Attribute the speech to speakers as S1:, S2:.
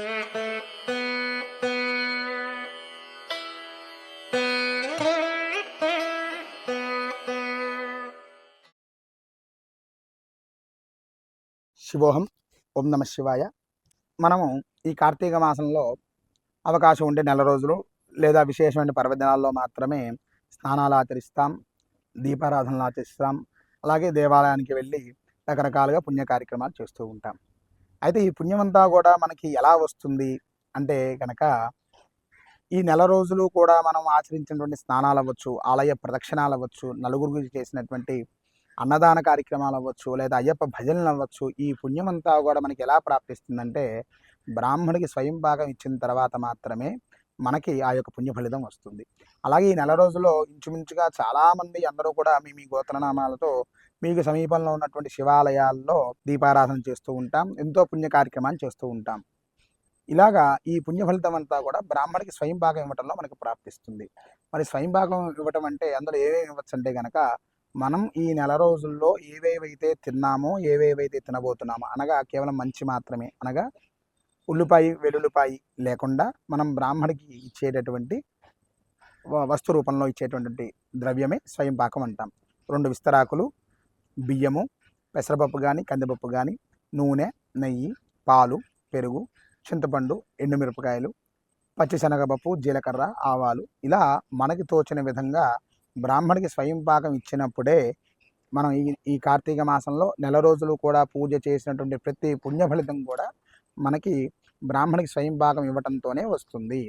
S1: శివోహం ఓం నమ శివాయ. మనము ఈ కార్తీక మాసంలో అవకాశం ఉండే నెల రోజులు లేదా విశేషమైన పర్వదినాల్లో మాత్రమే స్నానాలు ఆచరిస్తాం దీపారాధనలు ఆచరిస్తాం అలాగే దేవాలయానికి వెళ్ళి రకరకాలుగా పుణ్య కార్యక్రమాలు చేస్తూ ఉంటాం. అయితే ఈ పుణ్యమంతా కూడా మనకి ఎలా వస్తుంది? అంటే కనుక ఈ నెల రోజులు కూడా మనం ఆచరించినటువంటి స్నానాలు అవ్వచ్చు ఆలయ ప్రదక్షిణాలు అవ్వచ్చు నలుగురికి చేసినటువంటి అన్నదాన కార్యక్రమాలు అవ్వచ్చు లేదా అయ్యప్ప భజనలు అవ్వచ్చు ఈ పుణ్యమంతా కూడా మనకి ఎలా ప్రాప్తిస్తుందంటే బ్రాహ్మడికి స్వయం భాగం ఇచ్చిన తర్వాత మాత్రమే మనకి ఆ యొక్క పుణ్య ఫలితం వస్తుంది. అలాగే ఈ నెల రోజుల్లో ఇంచుమించుగా చాలామంది అందరూ కూడా మీ మీ గోత్రనామాలతో మీకు సమీపంలో ఉన్నటువంటి శివాలయాల్లో దీపారాధన చేస్తూ ఉంటాం ఎంతో పుణ్య కార్యక్రమాన్ని చేస్తూ ఉంటాం. ఇలాగా ఈ పుణ్య ఫలితం అంతా కూడా బ్రాహ్మణికి స్వయం భాగం ఇవ్వటంలో మనకు ప్రాప్తిస్తుంది. మరి స్వయం భాగం ఇవ్వటం అంటే అందులో ఏమేమి ఇవ్వచ్చు అంటే కనుక మనం ఈ నెల రోజుల్లో ఏవేవైతే తిన్నామో ఏవేవైతే తినబోతున్నామో అనగా కేవలం మంచి మాత్రమే అనగా ఉల్లిపాయ వెల్లుల్లిపాయ లేకుండా మనం బ్రాహ్మడికి ఇచ్చేటటువంటి వస్తు రూపంలో ఇచ్చేటటువంటి ద్రవ్యమే స్వయం పాకం అంటాం. రెండు విస్తరాకులు బియ్యము పెసరపప్పు కానీ కందిపప్పు కానీ నూనె నెయ్యి పాలు పెరుగు చింతపండు ఎండుమిరపకాయలు పచ్చిశనగపప్పు జీలకర్ర ఆవాలు ఇలా మనకి తోచిన విధంగా బ్రాహ్మడికి స్వయం పాకం ఇచ్చినప్పుడే మనం ఈ ఈ కార్తీక మాసంలో నెల రోజులు కూడా పూజ చేసినటువంటి ప్రతి పుణ్య ఫలితం కూడా మనకి బ్రాహ్మణికి స్వయం భాగం ఇవ్వటంతోనే వస్తుంది.